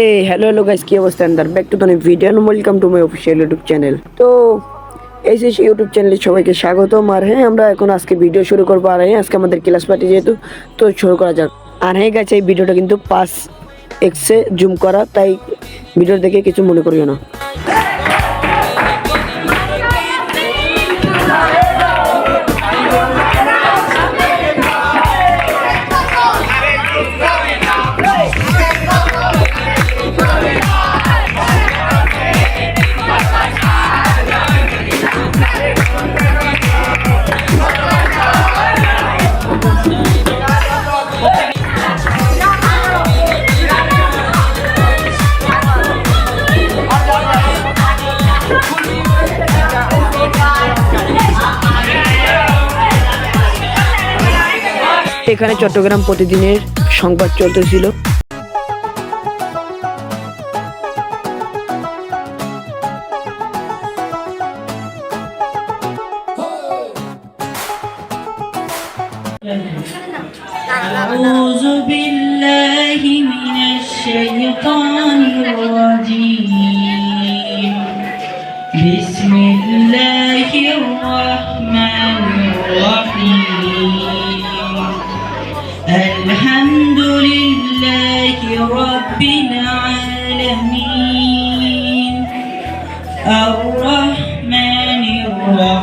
এই hello hello guys কি অবস্থা? Under back to the video and welcome to my official YouTube channel তো, এই যে ইউটিউব চ্যানেলে সবাইকে স্বাগতম, আর হ্যাঁ আমরা এখন আজকে ভিডিও শুরু করব, আর হ্যাঁ আজকে আমাদের ক্লাস পার্টি যেহেতু, তো শুরু করা যাক। আর হ্যাঁ গেছে এই ভিডিওটা কিন্তু পাঁচ এক্সে জুম করা, তাই ভিডিও দেখে কিছু মনে করিও না। এখানে চট্টগ্রাম প্রতিদিনের সংবাদ চলতেছিল أعوذ بالله من الشيطان الرجيم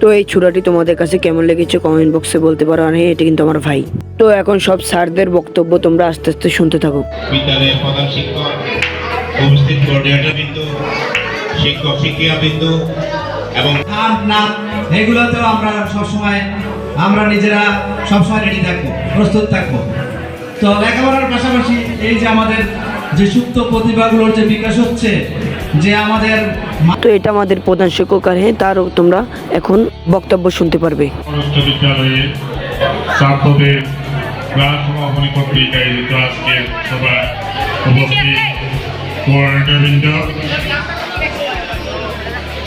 তো এই ছুরাটি তোমাদের কাছে কেমন লেগেছে কমেন্ট বক্সে বলতে পারো আর হ্যাঁ, এটি কিন্তু আমার ভাই। তো এখন সব স্যারদের বক্তব্য তোমরা আস্তে আস্তে শুনতে থাকো। বিদ্যালয়ের প্রধান শিক্ষক উপস্থিত বিন্দু শিক্ষক শিক্ষিকা এবং আর নাম এগুলোতেও আমরা সবসময় আমরা নিজেরা সবসময় রেডি থাকব প্রস্তুত থাকব। তো লেখাপড়ার পাশাপাশি এই যে আমাদের যে সুপ্ত প্রতিভাগুলোর যে বিকাশ হচ্ছে যে আমাদের তো এটা আমাদের প্রধান শিক্ষক আর হ্যাঁ তারও তোমরা এখন বক্তব্য শুনতে পারবে। বিদ্যালয়ে ছাত্রদের ক্লাস সমাপনী পত্রিকা আয়োজিত আজকে সভায় উপস্থিত কোঅর্ডিনেটরবৃন্দ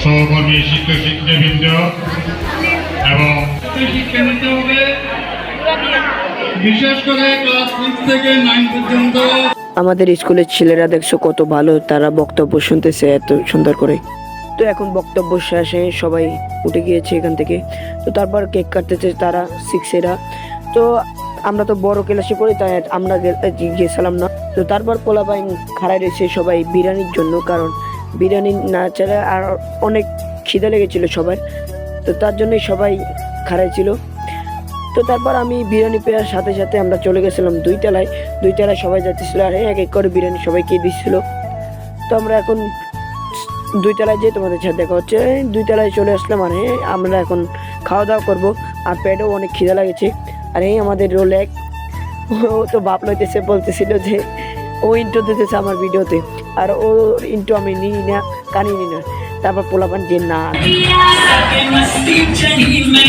সহকর্মী শিক্ষক শিক্ষাবৃন্দ এবং বিশেষ করে ক্লাস সিক্স থেকে নাইন পর্যন্ত আমাদের স্কুলের ছেলেরা দেখছ কত ভালো, তারা বক্তব্য শুনতেছে এত সুন্দর করে। তো এখন বক্তব্য শেষে সবাই উঠে গিয়েছে এখান থেকে। তো তারপর কেক কাটতেছে তারা সিক্সেরা তো আমরা তো বড় ক্লাসে পড়ি, তাই আমরা গেছিলাম না। তো তারপর পোলাপাই খাড়াই রয়েছে সবাই বিরিয়ানির জন্য, কারণ বিরিয়ানি না ছাড়া আর অনেক খিদে লেগেছিল সবার। তো তার জন্যই সবাই খাড়াই ছিল। তো তারপর আমি বিরিয়ানি পেয়ার সাথে সাথে আমরা চলে গেছিলাম দুই তলায়। দুই তলায় সবাই যাচ্ছিল আর এক এক করে বিরিয়ানি সবাই সবাইকে দিচ্ছিল তো আমরা এখন দুই তলায় যেয়ে তোমাদের সাথে দেখা হচ্ছে। দুই তলায় চলে আসলাম আর হ্যাঁ আমরা এখন খাওয়া দাওয়া করব। আর পেটেও অনেক খিদে লাগেছে। আর এই আমাদের রোল এক। ও তো বাপ লইতেছে বলতেছিল যে ও ইন্ট্রো দিতেছে আমার ভিডিওতে আর ও ইন্ট্রো আমি নিই না কানি নিই না। তারপর পোলাপান যে না के मस्ती चढ़ी मैं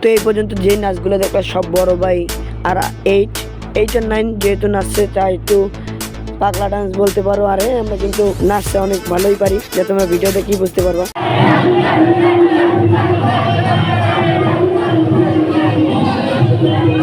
তো এই পর্যন্ত যে নাচগুলো দেখলাম, সব বড় ভাই। আর এইট এইট আর নাইন যেহেতু নাচছে, তাই একটু পাগলা ডান্স বলতে পারো। আরে, আমরা কিন্তু নাচতে অনেক ভালোই পারি। যে তোমরা ভিডিও দেখেই বুঝতে পারবা। Yeah.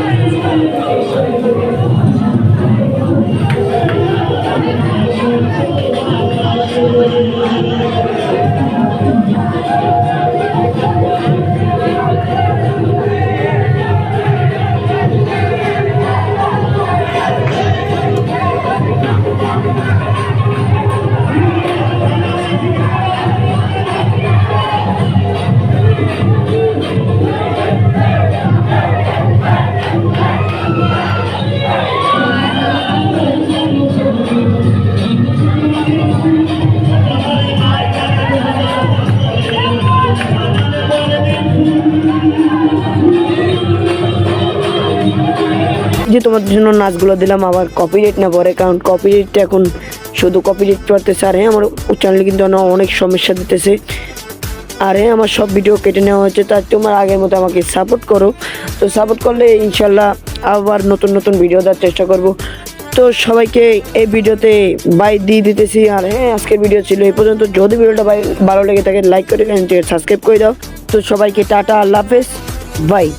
যে তোমাদের জন্য নাচগুলো দিলাম, আবার কপিরাইট না পড়ে কারণ কপিরাইট এখন শুধু কপিরাইট পড়তেছে আর হ্যাঁ আমার চ্যানেলে কিন্তু অনেক- সমস্যা দিতেছে। আর হ্যাঁ আমার সব ভিডিও কেটে নেওয়া হচ্ছে তার তোমার আগের মতো আমাকে সাপোর্ট করো। তো সাপোর্ট করলে ইনশাল্লাহ আবার নতুন নতুন ভিডিও দেওয়ার চেষ্টা করব। তো সবাইকে এই ভিডিওতে বাই দিয়ে দিতেছি। আর হ্যাঁ আজকের ভিডিও ছিল এই পর্যন্ত। যদি ভিডিওটা ভালো লেগে থাকে লাইক করে সাবস্ক্রাইব করে দাও। তো সবাইকে টাটা, আল্লাহ হাফেজ। বাই